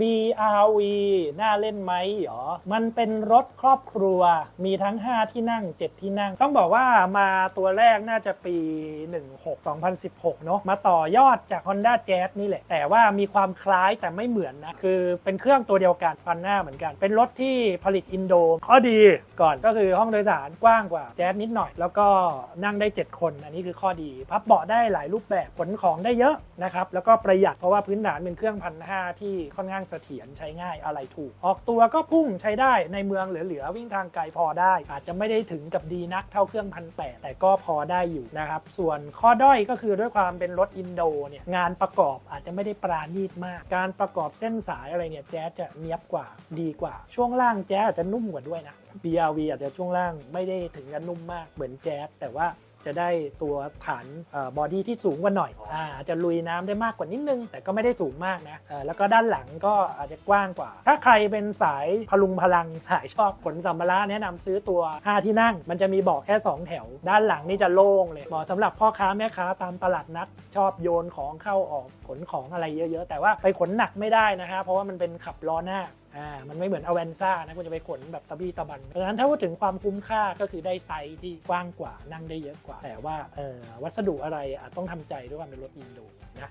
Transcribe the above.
BRV น่าเล่นไหมหรอ มันเป็นรถครอบครัว มีทั้ง 5 ที่นั่ง 7 ที่นั่ง ต้องบอกว่ามาตัวแรกน่าจะปี 16 2016 เนอะมาต่อยอดจาก Honda Jazz นี่แหละ แต่ว่ามีความคล้ายแต่ไม่เหมือนนะ คือเป็นเครื่องตัวเดียวกันฟันหน้าเหมือนกัน เป็นรถที่ผลิตอินโด ข้อดีก่อนก็คือห้องโดยสารกว้างกว่าแจ๊สนิดหน่อย แล้วก็นั่งได้ 7 คน อันนี้คือข้อดี พับเบาะได้หลายรูปแบบ ขนของได้เยอะนะครับ แล้วก็ประหยัดเพราะว่าพื้นฐานเป็นเครื่องพันห้าที่ค่อนข้างเสถียรใช้ง่ายอะไรถูก ออกตัวก็พุ่งใช้ได้ในเมืองเหลือๆวิ่งทางไกลพอได้ อาจจะไม่ได้ถึงกับดีนักเท่าเครื่องพันแแต่ก็พอได้อยู่นะครับ ส่วนข้อด้อยก็คือด้วยความเป็นรถอินโดเนี่ยงานประกอบอาจจะไม่ได้ปราณีตมาก การประกอบเส้นสายอะไรเนี่ยแจ๊สจะเนียบกว่าดีกว่า ช่วงล่างแจ๊สอาจจะนุ่มกว่าด้วยนะ BRV อาจจะช่วงล่างไม่ได้ถึงกับนุ่มมากเหมือนแจ๊สแต่ว่า จะได้ตัวฐานบอดี้ที่สูงกว่าหน่อยอ่าอาจจะลุยน้ำได้มากกว่านิดนึง แต่ก็ไม่ได้สูงมากนะเออแล้วก็ด้านหลังก็อาจจะกว้างกว่า ถ้าใครเป็นสายพลุงพลังสายชอบขนสัมภาระแนะนำซื้อตัว 5 ที่นั่ง มันจะมีเบาะแค่ 2 แถว ด้านหลังนี่จะโล่งเลยเหมาะสำหรับพ่อค้าแม่ค้าตามตลาดนัด ชอบโยนของเข้าออกขนของอะไรเยอะ ๆ แต่ว่าไปขนหนักไม่ได้นะฮะเพราะว่ามันเป็นขับล้อหน้า อ่ามันไม่เหมือนอเวนซ่านะคุณจะไปขนแบบตะบี้ตะบัน เพราะฉะนั้นถ้าพูดถึงความคุ้มค่าก็คือได้ไซส์ที่กว้างกว่านั่งได้เยอะกว่า แต่ว่าเออวัสดุอะไรอาจต้องทำใจด้วยความเป็นรถอินโดนะ